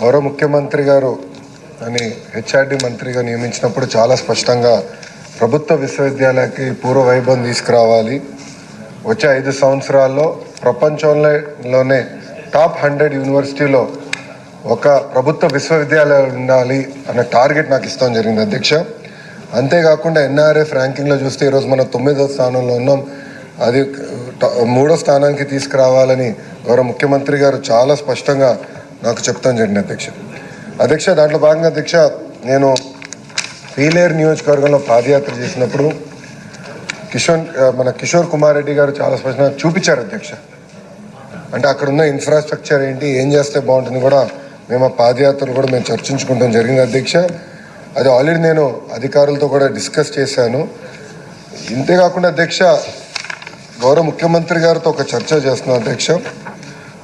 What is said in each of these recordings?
గౌరవ ముఖ్యమంత్రి గారు అని హెచ్ఆర్డి మంత్రిగా నియమించినప్పుడు చాలా స్పష్టంగా ప్రభుత్వ విశ్వవిద్యాలయాలకి పూర్వ వైభవం తీసుకురావాలి. వచ్చే ఐదు సంవత్సరాల్లో ప్రపంచంలోనే టాప్ హండ్రెడ్ యూనివర్సిటీలో ఒక ప్రభుత్వ విశ్వవిద్యాలయం ఉండాలి అనే టార్గెట్ నాకు ఇస్తాం జరిగింది అధ్యక్ష. అంతేకాకుండా ఎన్ఆర్ఎఫ్ ర్యాంకింగ్లో చూస్తే ఈరోజు మనం తొమ్మిదో స్థానంలో ఉన్నాం. అది మూడో స్థానానికి తీసుకురావాలని గౌరవ ముఖ్యమంత్రి గారు చాలా స్పష్టంగా నాకు చెప్తాను చెప్పండి అధ్యక్ష. అధ్యక్ష దాంట్లో భాగంగా అధ్యక్ష నేను పీలేరు నియోజకవర్గంలో పాదయాత్ర చేసినప్పుడు కిషోర్ మన కిషోర్ కుమార్ రెడ్డి గారు చాలా స్పష్టంగా చూపించారు అధ్యక్ష. అంటే అక్కడ ఉన్న ఇన్ఫ్రాస్ట్రక్చర్ ఏంటి ఏం చేస్తే బాగుంటుంది కూడా మేము ఆ పాదయాత్రలు కూడా మేము చర్చించుకుంటాం జరిగింది అధ్యక్ష. అది ఆల్రెడీ నేను అధికారులతో కూడా డిస్కస్ చేశాను. ఇంతేకాకుండా అధ్యక్ష గౌరవ ముఖ్యమంత్రి గారితో ఒక చర్చ చేస్తున్నాం అధ్యక్ష.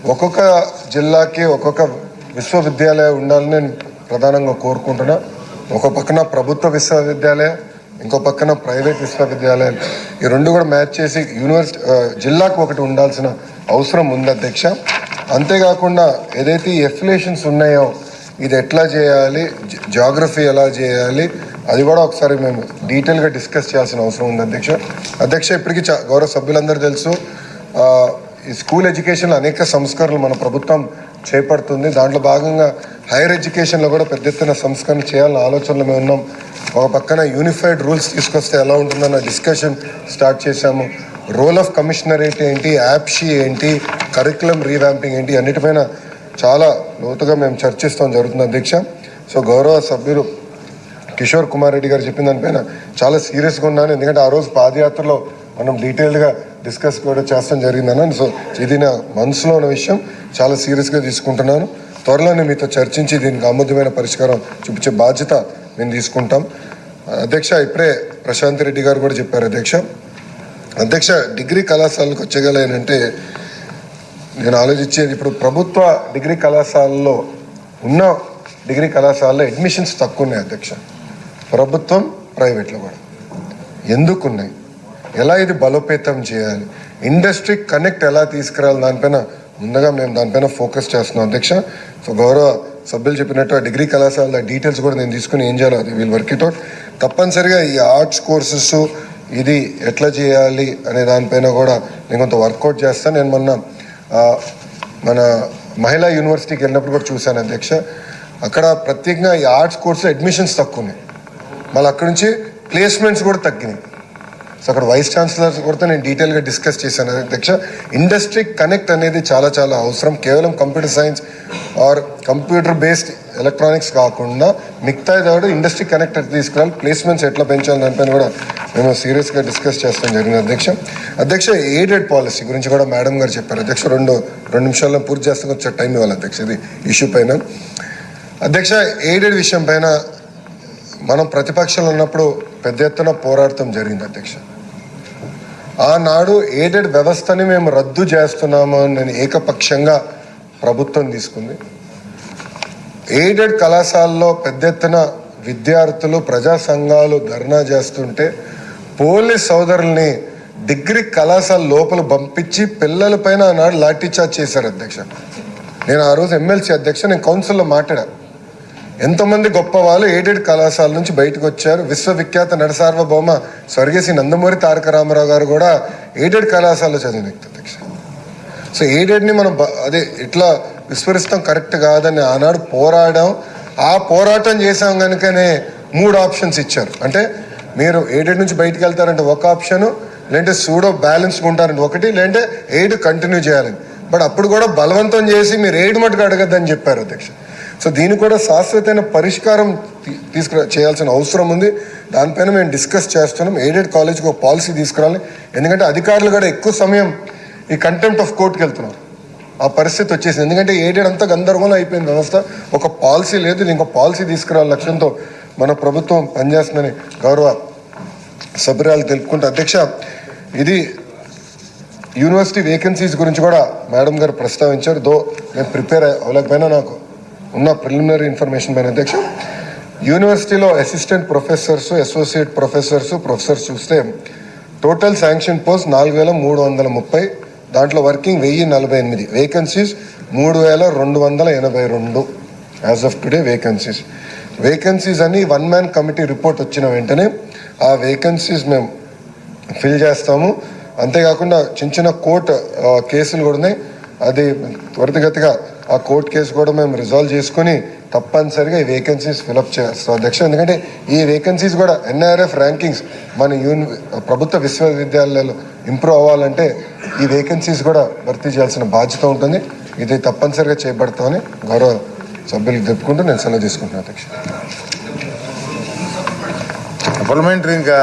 ఒక్కొక్క జిల్లాకి ఒక్కొక్క విశ్వవిద్యాలయం ఉండాలని నేను ప్రధానంగా కోరుకుంటున్నా. ఒక పక్కన ప్రభుత్వ విశ్వవిద్యాలయం ఇంకో పక్కన ప్రైవేట్ విశ్వవిద్యాలయం. ఈ రెండు కూడా మ్యాచ్ చేసి యూనివర్సిటీ జిల్లాకు ఒకటి ఉండాల్సిన అవసరం ఉంది అధ్యక్ష. అంతేకాకుండా ఏదైతే ఈ ఎఫిలేషన్స్ ఉన్నాయో ఇది ఎట్లా చేయాలి జాగ్రఫీ ఎలా చేయాలి అది కూడా ఒకసారి మేము డీటెయిల్గా డిస్కస్ చేయాల్సిన అవసరం ఉంది అధ్యక్ష. అధ్యక్ష ఇప్పటికీ చా- గౌరవ సభ్యులందరూ తెలుసు ఈ స్కూల్ ఎడ్యుకేషన్లో అనేక సంస్కరణలు మన ప్రభుత్వం చేపడుతుంది. దాంట్లో భాగంగా హైయర్ ఎడ్యుకేషన్లో కూడా పెద్ద ఎత్తున సంస్కరణ చేయాలన్న ఆలోచనలో మేము ఉన్నాం. ఒక పక్కన యూనిఫైడ్ రూల్స్ తీసుకొస్తే ఎలా ఉంటుందన్న డిస్కషన్ స్టార్ట్ చేశాము. రోల్ ఆఫ్ కమిషనరేట్ ఏంటి యాప్షీ ఏంటి కరికులం రీవ్యాంపింగ్ ఏంటి అన్నిటిపైన చాలా లోతుగా మేము చర్చిస్తాం జరుగుతుంది అధ్యక్ష సో గౌరవ సభ్యులు కిషోర్ కుమార్ రెడ్డి గారు చెప్పిన దానిపైన చాలా సీరియస్గా ఉన్నాను. ఎందుకంటే ఆ రోజు పాదయాత్రలో మనం డీటెయిల్డ్గా డిస్కస్ కూడా చేస్తాం జరిగిందన్న. సో ఇది నా మనసులో ఉన్న విషయం. చాలా సీరియస్గా తీసుకుంటున్నాను. త్వరలోనే మీతో చర్చించి దీనికి అమృతమైన పరిష్కారం చూపించే బాధ్యత మేము తీసుకుంటాం. అధ్యక్ష ఇప్పుడే ప్రశాంత్ రెడ్డి గారు కూడా చెప్పారు అధ్యక్ష. అధ్యక్ష డిగ్రీ కళాశాలకు వచ్చగలేనంటే నేను ఆలోచించేది ఇప్పుడు ప్రభుత్వ డిగ్రీ కళాశాలలో ఉన్న డిగ్రీ కళాశాలలో అడ్మిషన్స్ తక్కువ ఉన్నాయి అధ్యక్ష. ప్రభుత్వం ప్రైవేట్లో కూడా. ఎందుకు ఉన్నాయి? ఎలా ఇది బలోపేతం చేయాలి? ఇండస్ట్రీ కనెక్ట్ ఎలా తీసుకురావాలి దానిపైన ముందుగా మేము దానిపైన ఫోకస్ చేస్తున్నాం అధ్యక్ష. సో గౌరవ సభ్యులు చెప్పినట్టు ఆ డిగ్రీ కళాశాల డీటెయిల్స్ కూడా నేను తీసుకుని ఏం చేయాలో అది వీళ్ళు వర్క్ ఇట్ అవుట్ తప్పనిసరిగా ఈ ఆర్ట్స్ కోర్సెస్ ఇది ఎట్లా చేయాలి అనే దానిపైన కూడా నేను కొంత వర్కౌట్ చేస్తాను. నేను మొన్న మన మహిళా యూనివర్సిటీకి వెళ్ళినప్పుడు కూడా చూశాను అధ్యక్ష. అక్కడ ప్రత్యేకంగా ఈ ఆర్ట్స్ కోర్సు అడ్మిషన్స్ తక్కువ ఉన్నాయి. మళ్ళీ అక్కడ నుంచి ప్లేస్మెంట్స్ కూడా తగ్గినాయి. సో అక్కడ వైస్ ఛాన్సలర్ కూడా నేను డీటెయిల్గా డిస్కస్ చేశాను. అధ్యక్ష ఇండస్ట్రీ కనెక్ట్ అనేది చాలా చాలా అవసరం. కేవలం computer science or computer based electronics కాకుండా మిగతా దాడు ఇండస్ట్రీ కనెక్ట్ తీసుకురావాలి ప్లేస్మెంట్స్ ఎట్లా పెంచాలి దానిపైన కూడా మేము సీరియస్గా డిస్కస్ చేస్తాం జరిగింది. అధ్యక్ష అధ్యక్ష ఎయిడెడ్ పాలసీ గురించి కూడా మేడం గారు చెప్పారు. అధ్యక్ష రెండు రెండు నిమిషాల్లో పూర్తి చేస్తాం వచ్చే టైం ఇవ్వాలి అధ్యక్ష ఇది ఇష్యూ పైన. అధ్యక్ష ఎయిడెడ్ విషయం పైన మనం ప్రతిపక్షంలో ఉన్నప్పుడు పెద్ద ఎత్తున పోరాడటం జరిగింది అధ్యక్ష. ఆనాడు ఎయిడెడ్ వ్యవస్థని మేము రద్దు చేస్తున్నాము అని నేను ఏకపక్షంగా ప్రభుత్వం తీసుకుంది. ఎయిడెడ్ కళాశాలలో పెద్ద ఎత్తున విద్యార్థులు ప్రజా సంఘాలు ధర్నా చేస్తుంటే పోలీస్ సోదరుల్ని డిగ్రీ కళాశాల లోపల పంపించి పిల్లల పైన ఆనాడు లాఠీ చార్జ్ చేశారు అధ్యక్ష. నేను ఆ రోజు ఎమ్మెల్సీ అధ్యక్ష నేను కౌన్సిల్లో మాట్లాడాను ఎంతోమంది గొప్ప వాళ్ళు ఎయిడెడ్ కళాశాల నుంచి బయటకు వచ్చారు. విశ్వవిఖ్యాత నడసార్వభౌమ స్వర్గేసి నందమూరి తారక రామారావు గారు కూడా ఎయిడెడ్ కళాశాలలో చదివిన వ్యక్తి అధ్యక్ష. సో ఎయిడెడ్ని మనం అదే ఇట్లా విస్మరిస్తాం కరెక్ట్ కాదని ఆనాడు పోరాడాం. ఆ పోరాటం చేసాం కనుకనే మూడు ఆప్షన్స్ ఇచ్చారు. అంటే మీరు ఎయిడెడ్ నుంచి బయటకు వెళ్తారంటే ఒక ఆప్షను లేదంటే సూడో బ్యాలెన్స్ ఉంటారంటే ఒకటి లేదంటే ఎయిడ్ కంటిన్యూ చేయాలని. బట్ అప్పుడు కూడా బలవంతం చేసి మీరు ఎయిడ్ మటుకు అడగద్దని చెప్పారు అధ్యక్ష. సో దీనికి కూడా శాశ్వతమైన పరిష్కారం తీ- తీసుకురా చేయాల్సిన అవసరం ఉంది. దానిపైన మేము డిస్కస్ చేస్తున్నాం. ఎయిడెడ్ కాలేజ్కి ఒక పాలసీ తీసుకురావాలి. ఎందుకంటే అధికారులు కూడా ఎక్కువ సమయం ఈ కంటెంప్ట్ ఆఫ్ కోర్టుకి వెళ్తున్నారు. ఆ పరిస్థితి వచ్చేసింది. ఎందుకంటే ఎయిడెడ్ అంతా గందరగోళం అయిపోయింది వ్యవస్థ. ఒక పాలసీ లేదు. ఇది ఇంకో పాలసీ తీసుకురావాలి లక్ష్యంతో మన ప్రభుత్వం పనిచేస్తుందని గౌరవ సభ్యురాలు తెలుపుకుంటే అధ్యక్ష ఇది యూనివర్సిటీ వేకెన్సీస్ గురించి కూడా మేడం గారు ప్రస్తావించారు. దో నేను ప్రిపేర్ అవ్వలేకపోయినా నాకు. ఉన్న ప్రిలిమినరీ ఇన్ఫర్మేషన్ పైన. అధ్యక్ష యూనివర్సిటీలో assistant professors associate professors professors చూస్తే టోటల్ శాంక్షన్ పోస్ట్ నాలుగు వేల మూడు వందల ముప్పై దాంట్లో వర్కింగ్ వెయ్యి నలభై ఎనిమిది వేకెన్సీస్ మూడు వేల రెండు వందల ఎనభై రెండు as of today vacancies vacancies అని వన్ మ్యాన్ కమిటీ రిపోర్ట్ వచ్చిన వెంటనే ఆ వేకెన్సీస్ మేము ఫిల్ చేస్తాము. అంతేకాకుండా చిన్న చిన్న కోర్టు కేసులు కూడా ఉన్నాయి. అది త్వరితగతిగా ఆ కోర్టు కేసు కూడా మేము రిజాల్వ్ చేసుకొని తప్పనిసరిగా ఈ వేకెన్సీస్ ఫిలప్ చేస్తాం అధ్యక్ష ఎందుకంటే ఈ వేకెన్సీస్ కూడా ఎన్ఆర్ఎఫ్ ర్యాంకింగ్స్ మన యూని ప్రభుత్వ విశ్వవిద్యాలయాలు ఇంప్రూవ్ అవ్వాలంటే ఈ వేకెన్సీస్ కూడా భర్తీ చేయాల్సిన బాధ్యత ఉంటుంది. ఇది తప్పనిసరిగా చేపడతామని గౌరవ సభ్యులకు చెప్పుకుంటూ నేను సెలవు తీసుకుంటున్నాను అధ్యక్ష. సప్లిమెంటరీ ఇంకా